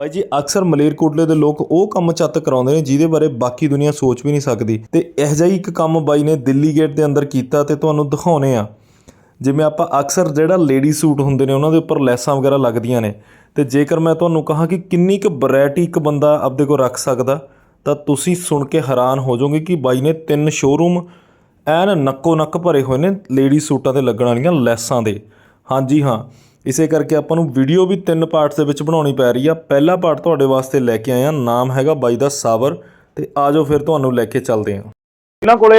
ਭਾਈ ਜੀ, ਅਕਸਰ ਮਲੇਰਕੋਟਲੇ ਦੇ ਲੋਕ ਉਹ ਕੰਮ ਚੱਤ ਕਰਾਉਂਦੇ ਨੇ ਜਿਹਦੇ ਬਾਰੇ ਬਾਕੀ ਦੁਨੀਆ ਸੋਚ ਵੀ ਨਹੀਂ ਸਕਦੀ। ਤੇ ਇਹੋ ਜਿਹਾ ਇੱਕ ਕੰਮ ਬਾਈ ਨੇ ਦਿੱਲੀ ਗੇਟ ਦੇ ਅੰਦਰ ਕੀਤਾ ਤੇ ਤੁਹਾਨੂੰ ਦਿਖਾਉਨੇ ਆ। ਜਿਵੇਂ ਆਪਾਂ ਅਕਸਰ ਜਿਹੜਾ ਲੇਡੀ ਸੂਟ ਹੁੰਦੇ ਨੇ, ਉਹਨਾਂ ਦੇ ਉੱਪਰ ਲੈਸਾਂ ਵਗੈਰਾ ਲੱਗਦੀਆਂ ਨੇ। ਤੇ ਜੇਕਰ ਮੈਂ ਤੁਹਾਨੂੰ ਕਹਾਂ ਕਿ ਕਿੰਨੀ ਕੁ ਵੈਰਾਈਟੀ ਇੱਕ ਬੰਦਾ ਆਪਦੇ ਕੋਲ ਰੱਖ ਸਕਦਾ, ਤਾਂ ਤੁਸੀਂ ਸੁਣ ਕੇ ਹੈਰਾਨ ਹੋ ਜਾਓਗੇ ਕਿ ਬਾਈ ਨੇ ਤਿੰਨ ਸ਼ੋਰੂਮ ਐਨ ਨੱਕੋ ਨੱਕ ਭਰੇ ਹੋਏ ਨੇ ਲੇਡੀ ਸੂਟਾਂ ਤੇ ਲੱਗਣ ਵਾਲੀਆਂ ਲੈਸਾਂ ਦੇ। ਹਾਂਜੀ ਹਾਂ ਇਸੇ ਕਰਕੇ ਆਪਾਂ ਨੂੰ ਵੀਡੀਓ ਵੀ ਤਿੰਨ ਪਾਰਟਸ ਦੇ ਵਿੱਚ ਬਣਾਉਣੀ ਪੈ ਰਹੀ ਆ। ਪਹਿਲਾ ਪਾਰਟ ਤੁਹਾਡੇ ਵਾਸਤੇ ਲੈ ਕੇ ਆਏ ਆ। ਨਾਮ ਹੈਗਾ ਬਾਈ ਦਾ ਸਾਬਰ ਤੇ ਆਜੋ ਫਿਰ ਤੁਹਾਨੂੰ ਲੈ ਕੇ ਚੱਲਦੇ ਆ। ਇਹਨਾਂ ਕੋਲੇ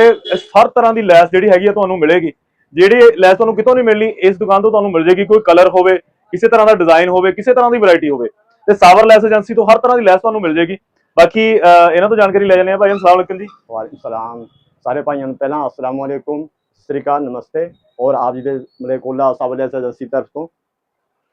ਹਰ ਤਰ੍ਹਾਂ ਦੀ ਲੈਸ ਜਿਹੜੀ ਹੈਗੀ ਆ ਤੁਹਾਨੂੰ ਮਿਲੇਗੀ। ਜਿਹੜੀ ਲੈਸ ਤੁਹਾਨੂੰ ਕਿਤੋਂ ਨਹੀਂ ਮਿਲਣੀ ਇਸ ਦੁਕਾਨ ਤੋਂ ਤੁਹਾਨੂੰ ਮਿਲ ਜੇਗੀ ਕੋਈ ਕਲਰ ਹੋਵੇ ਕਿਸੇ ਤਰ੍ਹਾਂ ਦਾ ਡਿਜ਼ਾਈਨ ਹੋਵੇ ਕਿਸੇ ਤਰ੍ਹਾਂ ਦੀ ਵੈਰਾਈਟੀ ਹੋਵੇ। ਤੇ ਸਾਵਰ ਲੈਸ ਏਜੰਸੀ ਤੋਂ ਹਰ ਤਰ੍ਹਾਂ ਦੀ ਲੈਸ ਤੁਹਾਨੂੰ ਮਿਲ ਜੇਗੀ ਬਾਕੀ ਇਹਨਾਂ ਤੋਂ ਜਾਣਕਾਰੀ ਲੈ ਜਾਂਦੇ ਆ ਭਾਈ ਅਸਲਾਮ ਅਲੈਕਮ ਜੀ ਵਾਲੇਕੁਮ ਸਲਾਮ। ਸਾਰੇ ਭਾਈਆਂ ਨੂੰ ਪਹਿਲਾਂ ਅਸਲਾਮ ਅਲੈਕੁਮ ਸ਼੍ਰੀ ਅਕਾਲ ਨਮਸਤੇ। ਔਰ ਆਪ ਜੀ ਦੇ ਮਲੇਕੁਲਾ ਸਾਬਲੈਸ ਏਜੰਸੀ ਤਰਫ ਤੋਂ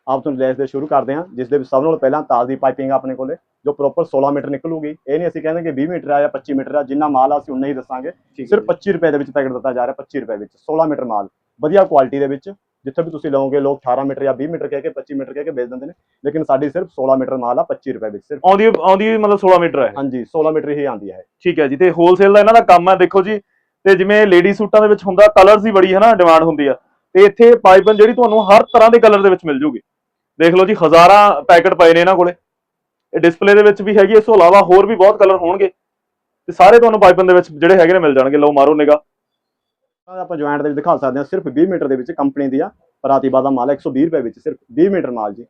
ਆਪ ਤੋਂ ਲੈਸ ਦੇ ਸ਼ੁਰੂ ਕਰਦੇ ਹਾਂ ਜਿਸ ਦੇ ਵਿੱਚ ਸਭ ਨਾਲੋਂ ਪਹਿਲਾਂ ਤਾਜ਼ ਦੀ ਪਾਈਪਿੰਗ ਆਪਣੇ ਕੋਲੇ ਜੋ ਪ੍ਰੋਪਰ 16 ਮੀਟਰ ਨਿਕਲੂਗੀ। ਇਹ ਨਹੀਂ ਅਸੀਂ ਕਹਿੰਦੇ ਕਿ 20 ਮੀਟਰ ਆ ਜਾਂ 25 ਮੀਟਰ ਆ ਜਿੰਨਾ ਮਾਲ ਆ ਅਸੀਂ ਉਨਾ ਹੀ ਦੱਸਾਂਗੇ। ਸਿਰਫ 25 ਰੁਪਏ ਦੇ ਵਿੱਚ ਪੈਕਟ ਦਿੱਤਾ ਜਾ ਰਿਹਾ 25 ਰੁਪਏ ਵਿੱਚ 16 ਮੀਟਰ ਮਾਲ। ਵਧੀਆ ਕੁਆਲਿਟੀ ਦੇ ਵਿੱਚ ਜਿੱਥੇ ਵੀ ਤੁਸੀਂ ਲਓਗੇ ਲੋਕ 18 ਮੀਟਰ ਜਾਂ 20 ਮੀਟਰ ਕਹਿ ਕੇ 25 ਮੀਟਰ ਕਹਿ ਕੇ ਵੇਚ ਦਿੰਦੇ ਨੇ। ਲੇਕਿਨ ਸਾਡੀ ਸਿਰਫ 16 ਮੀਟਰ ਮਾਲ ਆ 25 ਰੁਪਏ ਵਿੱਚ ਸਿਰਫ। ਆਉਂਦੀ ਆਉਂਦੀ ਮਤਲਬ 16 ਮੀਟਰ ਹੈ। ਹਾਂਜੀ 16 ਮੀਟਰ ਹੀ ਆਉਂਦੀ ਹੈ। ਠੀਕ ਹੈ ਜੀ ਤੇ ਹੋਲਸੇਲ ਦਾ ਇਹਨਾਂ ਦਾ ਕੰਮ ਹੈ ਦੇਖੋ ਜੀ ਤੇ ਜਿਵੇਂ ਲੇਡੀ ਸੂਟਾਂ ਦੇ ਵਿੱਚ ਹੁੰਦਾ ਕਲਰਸ ਦੀ ਬੜੀ ਹੈ ਨਾ ਡਿਮਾਂਡ ਹੁੰਦੀ ਆ। ਤੇ ਇੱਥੇ ਪਾਈਪਨ ਜਿਹੜੀ ਤੁਹਾਨੂੰ ਹਰ ਤਰ੍ਹਾਂ ਦੇ ਕਲਰ ਦੇ ਵਿੱਚ ਮਿਲ ਜੂਗੀ। ਦੇਖ ਲਓ ਜੀ ਹਜ਼ਾਰਾਂ ਪੈਕਟ ਪਏ ਨੇ ਇਹਨਾਂ ਕੋਲੇ। ਇਹ ਡਿਸਪਲੇ ਦੇ ਵਿੱਚ ਵੀ ਹੈਗੀ ਇਸ ਤੋਂ ਇਲਾਵਾ ਹੋਰ ਵੀ ਬਹੁਤ ਕਲਰ ਹੋਣਗੇ। ਤੇ ਸਾਰੇ ਤੁਹਾਨੂੰ ਪਾਈਪਨ ਦੇ ਵਿੱਚ ਜਿਹੜੇ ਹੈਗੇ ਨੇ ਮਿਲ ਜਾਣਗੇ। ਲਓ ਮਾਰੋ ਨਿਗਾ ਆਪਾਂ ਜੁਆਇੰਟ ਦੇ ਵਿੱਚ ਦਿਖਾ ਸਕਦੇ ਹਾਂ ਸਿਰਫ 20 ਮੀਟਰ ਦੇ ਵਿੱਚ ਕੰਪਨੀ ਦੀ ਆ। ਪ੍ਰਾਤੀਬਾ ਦਾ ਮਾਲ ਹੈ 120 ਰੁਪਏ ਵਿੱਚ ਸਿਰਫ 20 ਮੀਟਰ ਮਾਲ ਜੀ।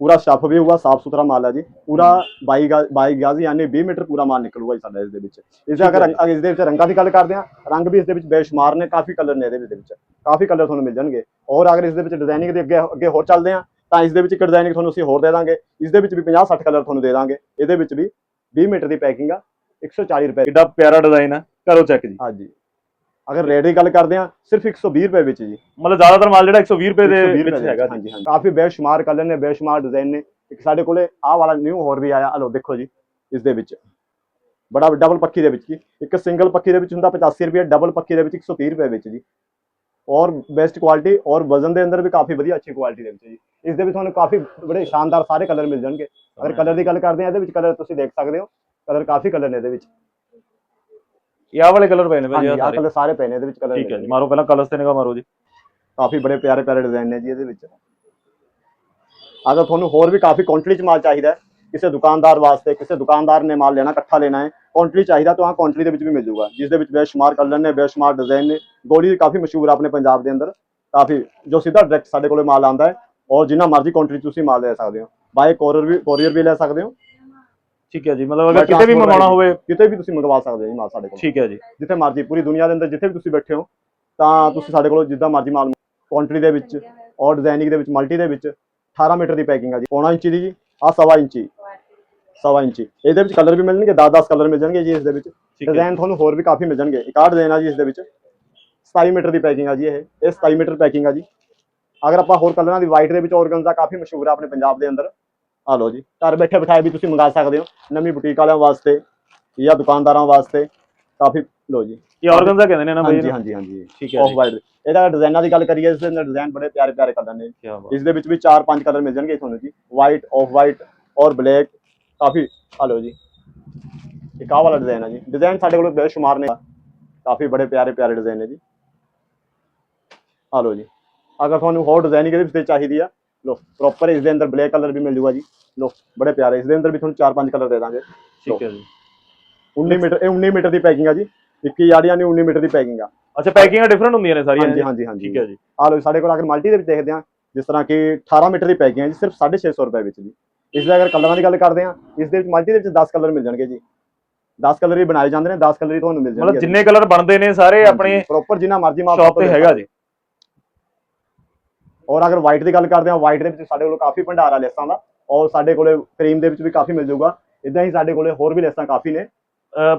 ਪੂਰਾ ਸਟੱਫ ਵੀ ਹੋਊਗਾ ਸਾਫ਼ ਸੁਥਰਾ ਮਾਲ ਹੈ ਜੀ। ਪੂਰਾ 22 ਗਾ 22 ਗਾਜ਼ ਯਾਨੀ 20 ਮੀਟਰ ਪੂਰਾ ਮਾਲ ਨਿਕਲੂਗਾ ਜੀ ਸਾਡਾ ਇਸ ਦੇ ਵਿੱਚ। ਇਸ ਦੇ ਅਗਰ ਇਸ ਦੇ ਵਿੱਚ ਰੰਗਾਂ ਦੀ ਗੱਲ ਕਰਦੇ ਹਾਂ ਰੰਗ ਵੀ ਇਸ ਦੇ ਵਿੱਚ ਬੇਸ਼ੁਮਾਰ ਨੇ ਕਾਫੀ ਕਲਰ ਨੇ ਇਹਦੇ ਵਿੱਚ। ਕਾਫੀ ਕਲਰ ਤੁਹਾਨੂੰ ਮਿਲ ਜਾਣਗੇ। ਔਰ ਅਗਰ ਇਸ ਦੇ ਵਿੱਚ ਡਿਜ਼ਾਈਨਿੰਗ ਦੇ ਅੱਗੇ ਅੱਗੇ ਹੋਰ ਚੱਲਦੇ ਹਾਂ ਤਾਂ ਇਸ ਦੇ ਵਿੱਚ ਇੱਕ ਡਿਜ਼ਾਈਨਿੰਗ ਤੁਹਾਨੂੰ ਅਸੀਂ ਹੋਰ ਦੇ ਦਾਂਗੇ। ਇਸ ਦੇ ਵਿੱਚ ਵੀ 50 60 ਕਲਰ ਤੁਹਾਨੂੰ ਦੇ ਦਾਂਗੇ। ਇਹਦੇ ਵਿੱਚ ਵੀ 20 ਮੀਟਰ ਦੀ ਪੈਕਿੰਗ ਆ 140 ਰੁਪਏ ਕਿੱਡਾ ਪਿਆਰਾ ਡਿਜ਼ਾਈਨ ਹੈ ਕਰੋ ਚੈੱਕ ਜੀ। ਹਾਂਜੀ। ਅਗਰ ਰੇਟ ਦੀ ਗੱਲ ਕਰਦੇ ਹਾਂ ਸਿਰਫ 120 ਰੁਪਏ ਵਿੱਚ ਜੀ। ਮਤਲਬ ਜ਼ਿਆਦਾਤਰ ਮਾਲ ਜਿਹੜਾ 120 ਰੁਪਏ ਦੇ 120 ਵਿੱਚ ਹੈਗਾ ਹਾਂਜੀ ਹਾਂਜੀ। ਕਾਫੀ ਬੇਸ਼ੁਮਾਰ ਕਲਰ ਨੇ ਬੇਸ਼ੁਮਾਰ ਡਿਜ਼ਾਈਨ ਨੇ। ਇੱਕ ਸਾਡੇ ਕੋਲੇ ਆਹ ਵਾਲਾ ਨਿਊ ਹੋਰ ਵੀ ਆਇਆ ਹਲੋ ਦੇਖੋ ਜੀ ਇਸ ਦੇ ਵਿੱਚ। ਬੜਾ ਡਬਲ ਪੱਖੀ ਦੇ ਵਿੱਚ ਜੀ। ਇੱਕ ਸਿੰਗਲ ਪੱਖੀ ਦੇ ਵਿੱਚ ਹੁੰਦਾ 85 ਰੁਪਏ ਡਬਲ ਪੱਖੀ ਦੇ ਵਿੱਚ 130 ਰੁਪਏ ਵਿੱਚ ਜੀ। ਔਰ ਬੈਸਟ ਕੁਆਲਿਟੀ ਔਰ ਵਜ਼ਨ ਦੇ ਅੰਦਰ ਵੀ ਕਾਫੀ ਵਧੀਆ ਅੱਛੀ ਕੁਆਲਿਟੀ ਦੇ ਵਿੱਚ ਜੀ। ਇਸ ਦੇ ਵਿੱਚ ਤੁਹਾਨੂੰ ਕਾਫੀ ਬੜੇ ਸ਼ਾਨਦਾਰ ਸਾਰੇ ਕਲਰ ਮਿਲ ਜਾਣਗੇ। ਅਗਰ ਕਲਰ ਦੀ ਗੱਲ ਕਰਦੇ ਹਾਂ ਇਹਦੇ ਵਿੱਚ ਕਲਰ ਤੁਸੀਂ ਦੇਖ ਸਕਦੇ ਹੋ। ਕਲਰ ਕਾਫੀ ਕਲਰ ਨੇ ਇਹਦੇ ਵਿੱਚ। ਇਹ ਆਹ ਵਾਲੇ ਕਲਰ ਪਏ ਨੇ ਆਹ ਸਾਰੇ। ਕਲਰ ਸਾਰੇ ਪਏ ਨੇ ਇਹਦੇ ਵਿੱਚ ਕਲਰ ਠੀਕ ਹੈ ਜੀ। ਮਾਰੋ ਪਹਿਲਾਂ ਕਲਰਸ ਤੇ ਨਿਗਾ ਮਾਰੋ ਜੀ। ਕਾਫੀ ਬੜੇ ਪਿਆਰੇ ਪਿਆਰੇ ਡਿਜ਼ਾਈਨ ਨੇ ਜੀ ਇਹਦੇ ਵਿੱਚ। ਅਗਰ ਤੁਹਾਨੂੰ ਹੋਰ ਵੀ ਕਾਫੀ ਕੁਆਂਟੀਟੀ ਚ ਮਾਲ ਚਾਹੀਦਾ ਹੈ ਕਿਸੇ ਦੁਕਾਨਦਾਰ ਵਾਸਤੇ ਕਿਸੇ ਦੁਕਾਨਦਾਰ ਨੇ ਮਾਲ ਲੈਣਾ ਇਕੱਠਾ ਲੈਣਾ ਹੈ ਕੁਆਂਟੀਟੀ ਚਾਹੀਦਾ ਤਾਂ ਆ ਕੁਆਂਟੀਟੀ ਦੇ ਵਿੱਚ ਵੀ ਮਿਲ ਜਾਊਗਾ ਜਿਸ ਦੇ ਵਿੱਚ ਬੇਸ਼ੁਮਾਰ ਕਲਰ ਨੇ ਬੇਸ਼ੁਮਾਰ ਡਿਜ਼ਾਈਨ ਨੇ ਗੋਲੀ ਕਾਫੀ ਮਸ਼ਹੂਰ ਆ ਆਪਣੇ ਪੰਜਾਬ ਦੇ ਅੰਦਰ ਕਾਫੀ ਜੋ ਸਿੱਧਾ ਡਾਇਰੈਕਟ ਸਾਡੇ ਕੋਲੇ ਮਾਲ ਆਉਂਦਾ ਹੈ ਔਰ ਜਿੰਨਾ ਮਰਜ਼ੀ ਕੁਆਂਟੀਟੀ ਤੁਸੀਂ ਮਾਲ ਲੈ ਸਕਦੇ ਹੋ ਬਾਏ ਕੋਰੀਅਰ ਵੀ ਕੋਰੀਅਰ ਵੀ ਲੈ ਸਕਦੇ ਹੋ। ਠੀਕ ਹੈ ਜੀ ਮਤਲਬ ਅਗਰ ਕਿਤੇ ਵੀ ਮੰਗਵਾਉਣਾ। ਹੋਵੇ ਕਿਤੇ ਵੀ ਤੁਸੀਂ ਮੰਗਵਾ ਸਕਦੇ ਹੋ ਜੀ ਮਾਲ ਸਾਡੇ ਕੋਲ। ਠੀਕ ਹੈ ਜੀ। ਜਿੱਥੇ ਮਰਜ਼ੀ ਪੂਰੀ ਦੁਨੀਆ ਦੇ ਅੰਦਰ ਜਿੱਥੇ ਵੀ ਤੁਸੀਂ ਬੈਠੇ ਹੋ ਤਾਂ ਤੁਸੀਂ ਸਾਡੇ ਕੋਲ ਜਿੱਦਾਂ ਮਰਜ਼ੀ ਮਾਲ ਕੁਆਂਟੀਟੀ ਦੇ ਵਿੱਚ ਔਰ ਡਿਜ਼ਾਈਨਿੰਗ ਦੇ ਵਿੱਚ ਮਲਟੀ ਦੇ ਵਿੱਚ 18 ਮੀਟਰ ਦੀ ਪੈਕਿੰਗ ਆ ਜੀ ਪੌਣਾ ਇੰਚੀ ਦੀ ਜੀ ਆ ਸਵਾ ਇੰਚੀ। ਸਵਾ ਇੰਚੀ। ਇਹਦੇ ਵਿੱਚ ਕਲਰ ਵੀ ਮਿਲਣਗੇ 10-10 ਕਲਰ ਮਿਲ ਜਾਣਗੇ ਜੀ ਇਸ ਦੇ ਵਿੱਚ। ਡਿਜ਼ਾਈਨ ਤੁਹਾਨੂੰ ਹੋਰ ਵੀ ਕਾਫੀ ਮਿਲ ਜਾਣਗੇ। ਇੱਕ ਆਹ ਡਿਜ਼ਾਈਨ ਆ ਜੀ ਇਸ ਦੇ ਵਿੱਚ। 27 ਮੀਟਰ ਦੀ ਪੈਕਿੰਗ ਆ ਜੀ ਇਹ। ਇਹ 27 ਮੀਟਰ ਪੈਕਿੰਗ ਆ ਜੀ। ਅਗਰ ਆਪਾਂ ਹੋਰ ਕਲਰਾਂ ਦੀ ਵਾਈਟ ਦੇ ਵਿੱਚ ਔਰਗਨਜ਼ਾ ਕਾਫੀ ਮਸ਼ਹੂਰ ਆ ਆਪਣੇ ਪੰਜਾਬ ਦੇ ਅੰਦਰ। ਆ ਲਓ ਜੀ। ਘਰ ਬੈਠੇ ਬਿਠਾਏ ਵੀ ਤੁਸੀਂ ਮੰਗਾ ਸਕਦੇ ਹੋ। ਨਵੀਂ ਬੁਟੀਕ ਵਾਲਿਆਂ ਵਾਸਤੇ ਜਾਂ ਦੁਕਾਨਦਾਰਾਂ ਵਾਸਤੇ। ਕਾਫੀ ਲਓ ਜੀ। ਇਹ ਆਰਗਨਜ਼ਾ ਕਹਿੰਦੇ ਨੇ ਨਾ ਬਾਈ। ਹਾਂਜੀ? ਹਾਂਜੀ ਹਾਂਜੀ। ਠੀਕ ਹੈ ਆਫ ਵਾਈਟ ਇਹਦਾ ਡਿਜ਼ਾਈਨਾਂ ਦੀ ਗੱਲ ਕਰੀਏ ਇਸ ਦੇ ਅੰਦਰ ਡਿਜ਼ਾਈਨ ਬੜੇ ਪਿਆਰੇ ਪਿਆਰੇ ਕਲਰ ਨੇ ਇਸ ਦੇ ਵਿੱਚ ਵੀ 4-5 ਕਲਰ ਮਿਲ ਜਾਣਗੇ ਤੁਹਾਨੂੰ ਜੀ। ਵਾਈਟ ਆਫ ਵਾਈਟ ਔਰ ਬਲੈਕ ਕਾਫੀ ਆ ਲਓ ਜੀ। ਇੱਕ ਆਹ ਵਾਲਾ ਡਿਜ਼ਾਈਨ ਹੈ ਜੀ। ਡਿਜ਼ਾਈਨ ਸਾਡੇ ਕੋਲ ਬੇਸ਼ੁਮਾਰ ਨੇ। ਕਾਫੀ ਬੜੇ ਪਿਆਰੇ ਪਿਆਰੇ ਡਿਜ਼ਾਈਨ ਨੇ ਜੀ। ਆ ਲਓ ਜੀ। ਅਗਰ ਤੁਹਾਨੂੰ ਹੋਰ ਡਿਜ਼ਾਈਨਿੰਗ ਇਹਦੇ ਵਿੱਚ ਚਾਹੀਦੀ ਆ ਲੋ ਪ੍ਰੋਪਰ ਇਸ ਦੇ ਅੰਦਰ ਬਲੈਕ ਕਲਰ ਵੀ ਮਿਲ ਜੂਗਾ ਜੀ। ਲੋ ਬੜੇ ਪਿਆਰੇ। ਇਸ ਦੇ ਅੰਦਰ ਵੀ ਤੁਹਾਨੂੰ 4-5 ਕਲਰ ਦੇ ਦਾਂਗੇ। ਠੀਕ ਹੈ ਜੀ। 19 ਮੀਟਰ ਇਹ 19 ਮੀਟਰ ਦੀ ਪੈਕਿੰਗ ਆ ਜੀ। 21 ਯਾਰਡੀਆਂ ਨਹੀਂ 19 ਮੀਟਰ ਦੀ ਪੈਕਿੰਗ ਆ। ਅੱਛਾ ਪੈਕਿੰਗਾਂ ਡਿਫਰੈਂਟ ਹੁੰਦੀਆਂ ਨੇ ਸਾਰੀਆਂ ਹਾਂਜੀ ਹਾਂਜੀ ਹਾਂਜੀ। ਠੀਕ ਹੈ ਜੀ। ਆ ਲਓ ਸਾਡੇ ਕੋਲ ਅਗਰ ਮਲਟੀ ਦੇ ਵਿੱਚ ਦੇਖਦੇ ਹਾਂ ਜਿਸ ਤਰ੍ਹਾਂ ਕਿ 18 ਮੀਟਰ ਦੀ ਪੈਕਿੰਗ ਹੈ ਜੀ ਸਿਰਫ 650 ਰੁਪਏ ਵਿੱਚ ਜੀ। ਇਸ ਦੇ ਅਗਰ ਕਲਰਾਂ ਦੀ ਗੱਲ ਕਰਦੇ ਹਾਂ ਇਸ ਦੇ ਵਿੱਚ ਮਲਟੀ ਦੇ ਵਿੱਚ 10 ਕਲਰ ਮਿਲ ਜਾਣਗੇ ਜੀ। 10 ਕਲਰ ਹੀ ਬਣਾਏ ਜਾਂਦੇ ਨੇ 10 ਕਲਰ ਹੀ ਤੁਹਾਨੂੰ ਮਿਲ ਜਾਣਗੇ ਮਤਲਬ ਜਿੰਨੇ ਕਲਰ ਬਣਦੇ ਨੇ ਸਾਰੇ ਆਪਣੇ ਪ੍ਰੋਪਰ ਜਿੰਨਾ ਮਰਜ਼ੀ ਮਾਲ ਸ਼ਾਪ ਤੇ ਹੈਗਾ ਜੀ ਔਰ ਅਗਰ ਵਾਈਟ ਦੀ ਗੱਲ ਕਰਦੇ ਹਾਂ ਵਾਈਟ ਦੇ ਵਿੱਚ ਸਾਡੇ ਕੋਲ ਕਾਫੀ ਭੰਡਾਰ ਆ ਲੈਸਾਂ ਦਾ ਔਰ ਸਾਡੇ ਕੋਲੇ ਕਰੀਮ ਦੇ ਵਿੱਚ ਵੀ ਕਾਫੀ ਮਿਲ ਜਾਊਗਾ। ਇਦਾਂ ਹੀ ਸਾਡੇ ਕੋਲੇ ਹੋਰ ਵੀ ਲੈਸਾਂ ਕਾਫੀ ਨੇ।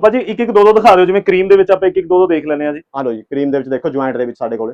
ਭਾਜੀ ਇੱਕ ਇੱਕ ਦੋ ਦੋ ਦਿਖਾ ਦਿਓ ਜਿਵੇਂ ਕਰੀਮ ਦੇ ਵਿੱਚ ਆਪਾਂ ਇੱਕ ਇੱਕ ਦੋ ਦੋ ਦੇਖ ਲੈਂਦੇ ਆ ਜੀ। ਆ ਲਓ ਜੀ ਕਰੀਮ ਦੇ ਵਿੱਚ ਦੇਖੋ ਜੁਆਇੰਟ ਦੇ ਵਿੱਚ ਸਾਡੇ ਕੋਲੇ।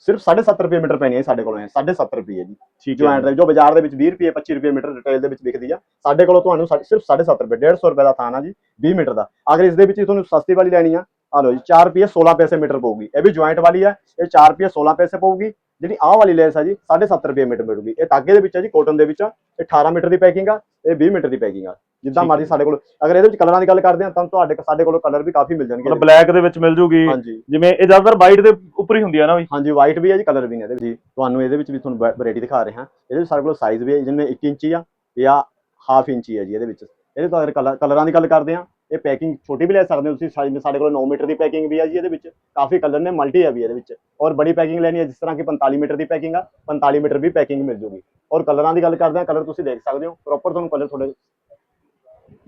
ਸਿਰਫ 7.5 ਰੁਪਏ ਮੀਟਰ ਪੈਣੀ ਹੈ ਸਾਡੇ ਕੋਲ 7.5 ਰੁਪਏ ਜੀ। ਠੀਕ ਜੁਆਇੰਟ ਦੇ ਜੋ ਬਾਜ਼ਾਰ ਦੇ ਵਿੱਚ 20 ਰੁਪਏ 25 ਰੁਪਏ ਮੀਟਰ ਰਿਟੇਲ ਦੇ ਵਿੱਚ ਵਿਕਦੀ ਆ ਸਾਡੇ ਕੋਲੋਂ ਤੁਹਾਨੂੰ ਸਿਰਫ 7.5 ਰੁਪਏ 150 ਰੁਪਏ ਦਾ ਥਾਨ ਆ ਜੀ 20 ਮੀਟਰ ਦਾ। ਅਗਰ ਇਸ ਦੇ ਵਿੱਚ ਤੁਹਾਨੂੰ ਸਸਤੀ ਵਾਲੀ ਲੈਣੀ ਆ ਆ ਲਓ ਜੀ 4 ਰੁਪਏ 16 ਪੈਸੇ ਮੀਟਰ ਪਊਗੀ। ਇਹ ਵੀ ਜੁਆਇੰਟ ਵਾਲੀ ਆ ਇਹ 4 ਰੁਪਏ 16 ਪੈਸੇ ਪਊਗੀ ਜਿਹੜੀ ਆਹ ਵਾਲੀ ਲੈਸ ਆ ਜੀ 7.5 ਰੁਪਏ ਮੀਟਰ ਮਿਲੂਗੀ। ਇਹ ਤਾਗੇ ਦੇ ਵਿੱਚ ਆ ਜੀ ਕਾਟਨ ਦੇ ਵਿੱਚ ਆ ਇਹ 18 ਮੀਟਰ ਦੀ ਪੈਕਿੰਗ ਆ ਇਹ 20 ਮੀਟਰ ਦੀ ਪੈਕਿੰਗ ਆ। ਜਿੱਦਾਂ ਮਰਜ਼ੀ ਸਾਡੇ ਕੋਲ ਅਗਰ ਇਹਦੇ ਵਿੱਚ ਕਲਰਾਂ ਦੀ ਗੱਲ ਕਰਦੇ ਆ ਤਾਂ ਤੁਹਾਡੇ ਸਾਡੇ ਕੋਲ ਕਲਰ ਵੀ ਕਾਫੀ ਮਿਲ ਜਾਣਗੇ ਮਤਲਬ ਬਲੈਕ ਦੇ ਵਿੱਚ ਮਿਲ ਜੂਗੀ। ਜਿਵੇਂ ਇਹ ਜ਼ਿਆਦਾਤਰ ਵਾਈਟ ਦੇ ਉੱਪਰ ਹੀ ਹੁੰਦੀ ਆ ਨਾ ਵੀ ਹਾਂਜੀ ਵਾਈਟ ਵੀ ਹੈ ਜੀ ਕਲਰ ਵੀ ਨੇ ਇਹਦੇ ਵਿੱਚ। ਤੁਹਾਨੂੰ ਇਹਦੇ ਵਿੱਚ ਵੀ ਤੁਹਾਨੂੰ ਵੈਰਾਈਟੀ ਦਿਖਾ ਰਹੇ ਹਾਂ। ਇਹਦੇ ਵਿੱਚ ਸਾਡੇ ਕੋਲ ਸਾਈਜ਼ ਵੀ ਹੈ ਜਿਵੇਂ 1 ਇੰਚੀ ਆ ਜਾਂ ਹਾਫ ਇੰਚੀ ਹੈ ਜੀ ਇਹਦੇ ਵਿੱਚ। ਇਹਦੇ ਤੋਂ ਅਗਰ ਕਲਰ ਕਲਰਾਂ ਦੀ ਗੱਲ ਕਰਦੇ ਆ ਇਹ ਪੈਕਿੰਗ ਛੋਟੀ ਵੀ ਲੈ ਸਕਦੇ ਹੋ ਤੁਸੀਂ ਸਾਈਜ਼ ਸਾਡੇ ਕੋਲ 9 ਮੀਟਰ ਦੀ ਪੈਕਿੰਗ ਵੀ ਹੈ ਜੀ ਇਹਦੇ ਵਿੱਚ। ਕਾਫੀ ਕਲਰ ਨੇ ਮਲਟੀ ਹੈ ਵੀ ਇਹਦੇ ਵਿੱਚ। ਔਰ ਬੜੀ ਪੈਕਿੰਗ ਲੈਣੀ ਹੈ ਜਿਸ ਤਰ੍ਹਾਂ ਕਿ 45 ਮੀਟਰ ਦੀ ਪੈਕਿੰਗ ਆ 45 ਮੀਟਰ ਵੀ ਪੈਕਿੰਗ ਮਿਲ ਜੂਗੀ। ਔਰ ਕਲਰਾਂ ਦੀ ਗੱਲ ਕਰਦੇ ਆ ਕਲਰ ਤੁਸੀਂ ਦੇਖ ਸਕਦੇ ਹੋ ਪ੍ਰੋਪਰ ਤੁਹਾਨੂੰ ਕਲਰ ਥੋੜੇ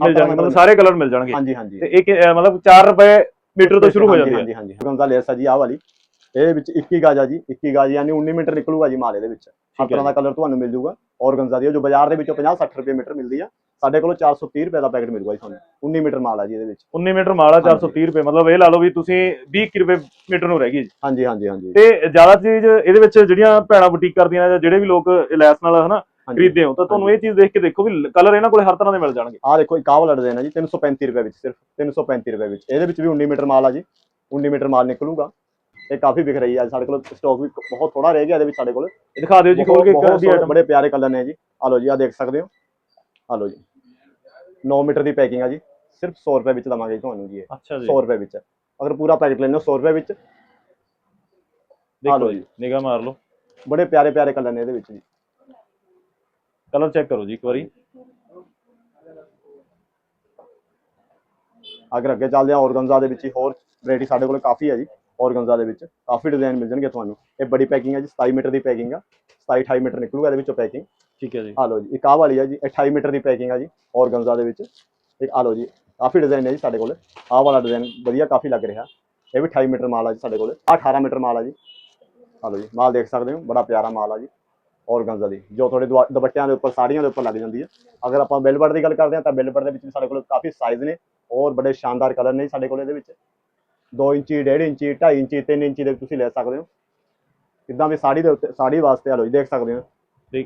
ਮਿਲ ਜਾਣਗੇ ਮਤਲਬ ਸਾਰੇ ਕਲਰ ਮਿਲ ਜਾਣਗੇ। ਹਾਂਜੀ ਹਾਂਜੀ। ਤੇ ਇੱਕ ਮਤਲਬ 4 ਰੁਪਏ ਮੀਟਰ ਤੋਂ ਸ਼ੁਰੂ ਹੋ ਜਾਂਦੀ ਹਾਂਜੀ ਹਾਂਜੀ। ਗੰਦਾ ਲੈਸ ਆ ਜੀ ਆਹ ਵਾਲੀ। ਇਹ ਵਿੱਚ 21 ਗਾਜ ਆ ਜੀ 21 ਗਾਜ ਯਾਨੀ 19 ਮੀਟਰ ਨਿਕਲੂਗਾ ਜੀ ਮਾਲ ਇਹਦੇ ਵਿੱਚ। ਹਰ ਹੈ ਤਰ੍ਹਾਂ ਦਾ ਕਲਰ ਤੁਹਾਨੂੰ ਮਿਲ ਜੂਗਾ ਔਰਗੰਜ਼ਾ ਦੀ ਆ, ਜੋ ਬਾਜ਼ਾਰ ਦੇ ਵਿੱਚੋਂ 50 60 ਰੁਪਏ ਮੀਟਰ ਮਿਲਦੀ ਆ ਸਾਡੇ ਕੋਲੋਂ 430 ਰੁਪਏ ਦਾ ਪੈਕੇਟ ਮਿਲੂਗਾ ਜੀ ਤੁਹਾਨੂੰ। 19 ਮੀਟਰ ਮਾਲ ਆ ਜੀ ਇਹਦੇ ਵਿੱਚ। 19 ਮੀਟਰ ਮਾਲਾ 430 ਰੁਪਏ। ਮਤਲਬ ਇਹ ਲਾ ਲਓ ਵੀ ਤੁਸੀਂ 20 ਕੁ ਰੁਪਏ ਮੀਟਰ ਨੂੰ ਰਹਿ ਗਈ ਜੀ। ਹਾਂਜੀ ਹਾਂਜੀ ਹਾਂਜੀ। ਤੇ ਜ਼ਿਆਦਾ ਚੀਜ਼ ਇਹਦੇ ਵਿੱਚ ਜਿਹੜੀਆਂ ਭੈਣਾਂ ਬੁਟੀਕ ਕਰਦੀਆਂ ਨੇ ਜਾਂ ਜਿਹੜੇ ਵੀ ਲੋਕ ਲੈਸ ਨਾਲ ਹਨਾ ਖਰੀਦਦੇ ਹੋ ਤਾਂ ਤੁਹਾਨੂੰ ਇਹ ਚੀਜ਼ ਦੇਖ ਕੇ ਦੇਖੋ ਵੀ ਕਲਰ ਇਹਨਾਂ ਕੋਲੇ ਹਰ ਤਰ੍ਹਾਂ ਦੇ ਮਿਲ ਜਾਣਗੇ। ਆਹ ਦੇਖੋ ਇੱਕ ਆਹ ਵਾਲਾ ਡਿਜ਼ਾਈਨ ਆ ਜੀ 335 ਰੁਪਏ ਵਿੱਚ ਸਿਰਫ 335 ਰੁਪਏ ਵਿੱਚ। ਇਹਦੇ ਵਿੱਚ ਵੀ 19 ਮੀਟਰ ਮਾਲ ਆ ਜੀ। 19 ਮੀਟਰ ਮਾਲ ਨਿਕਲੂਗਾ। ਇਹ ਕਾਫੀ ਵਿਕ ਰਹੀ ਆ ਸਾਡੇ ਕੋਲ ਸਟਾਕ ਵੀ ਬਹੁਤ ਥੋੜਾ ਰਹਿ ਗਿਆ ਇਹਦੇ ਵਿੱਚ ਸਾਡੇ ਕੋਲ। ਦਿਖਾ ਦਿਓ ਜੀ ਖੋਲ ਕੇ ਬਹੁਤ item। ਬੜੇ ਪਿਆਰੇ ਕਲਰ ਨੇ ਜੀ। ਆ ਲਓ ਜੀ ਆ ਦੇਖ ਸਕਦੇ ਹੋ। ਆ ਲਓ ਜੀ। 9 ਮੀਟਰ ਦੀ ਪੈਕਿੰਗ ਆ ਜੀ। ਸਿਰਫ 100 ਰੁਪਏ ਵਿੱਚ ਦਵਾਂਗੇ ਤੁਹਾਨੂੰ ਜੀ ਅੱਛਾ ਜੀ। 100 ਰੁਪਏ ਵਿੱਚ। ਅਗਰ ਪੂਰਾ ਪੈਕੇਟ ਲੈਣੇ ਹੋ 100 ਰੁਪਏ ਵਿੱਚ। ਦੇਖੋ ਜੀ। ਨਿਗਾਹ ਮਾਰ ਲਓ। ਬੜੇ ਪਿਆਰੇ ਪਿਆਰੇ ਕਲਰ ਨੇ ਇਹਦੇ ਵਿੱਚ ਜੀ। ਕਲਰ ਚੈੱਕ ਕਰੋ ਜੀ ਇੱਕ ਵਾਰੀ। ਅਗਰ ਅੱਗੇ ਚੱਲਦੇ ਆ ਔਰਗੰਜ਼ਾ ਦੇ ਵਿੱਚ ਹੀ ਹੋਰ ਵੈਰਾਈਟੀ ਸਾਡੇ ਕੋਲ ਕਾਫੀ ਹੈ ਜੀ। ਔਰਗੰਜ਼ਾ ਦੇ ਵਿੱਚ ਕਾਫੀ ਡਿਜ਼ਾਈਨ ਮਿਲ ਜਾਣਗੇ ਤੁਹਾਨੂੰ। ਇਹ ਬੜੀ ਪੈਕਿੰਗ ਹੈ ਜੀ 27 ਮੀਟਰ ਦੀ ਪੈਕਿੰਗ ਆ 27 28 ਮੀਟਰ ਨਿਕਲੂਗਾ ਇਹਦੇ ਵਿੱਚੋਂ ਪੈਕਿੰਗ ਠੀਕ ਹੈ ਜੀ। ਆ ਲਓ ਜੀ ਇੱਕ ਆਹ ਵਾਲੀ ਹੈ ਜੀ 28 ਮੀਟਰ ਦੀ ਪੈਕਿੰਗ ਆ ਜੀ ਔਰਗੰਜ਼ਾ ਦੇ ਵਿੱਚ। ਇੱਕ ਆ ਲਓ ਜੀ ਕਾਫੀ ਡਿਜ਼ਾਈਨ ਹੈ ਜੀ ਸਾਡੇ ਕੋਲ। ਆਹ ਵਾਲਾ ਡਿਜ਼ਾਈਨ ਵਧੀਆ ਕਾਫੀ ਲੱਗ ਰਿਹਾ। ਇਹ ਵੀ 28 ਮੀਟਰ ਮਾਲ ਆ ਜੀ ਸਾਡੇ ਕੋਲ। ਆਹ 18 ਮੀਟਰ ਮਾਲ ਆ ਜੀ। ਆ ਲਓ ਜੀ ਮਾਲ ਦੇਖ ਸਕਦੇ ਹੋ ਬੜਾ ਪਿਆਰਾ ਮਾਲ ਆ ਜੀ ਔਰਗੰਜ਼ਾ ਦੀ। ਜੋ ਤੁਹਾਡੇ ਦੁਪੱਟਿਆਂ ਦੇ ਉੱਪਰ ਸਾੜੀਆਂ ਦੇ ਉੱਪਰ ਲੱਗ ਜਾਂਦੀ ਹੈ ਅਗਰ ਆਪਾਂ ਬੈਲਵਟ ਦੀ ਗੱਲ ਕਰਦੇ ਹਾਂ ਤਾਂ ਬੈਲਵਟ ਦੇ ਵਿੱਚ ਵੀ ਸਾਡੇ ਕੋਲ ਕਾਫੀ ਸਾਈਜ਼ ਨੇ ਔਰ ਬੜੇ ਸ਼ਾਨਦਾਰ ਕਲਰ ਨੇ ਸਾਡੇ ਕੋਲ ਇਹਦੇ ਵਿੱਚ। 2 ਇੰਚੀ 1.5 ਇੰਚੀ 2.5 ਇੰਚੀ 3 ਇੰਚੀ ਦੇ ਤੁਸੀਂ ਲੈ ਸਕਦੇ ਹੋ। ਇਦਾਂ ਵੀ ਸਾੜੀ ਦੇ ਉੱਤੇ ਸਾੜੀ ਵਾਸਤੇ ਆ ਲਓ ਜੀ ਦੇਖ ਸਕਦੇ ਹੋ।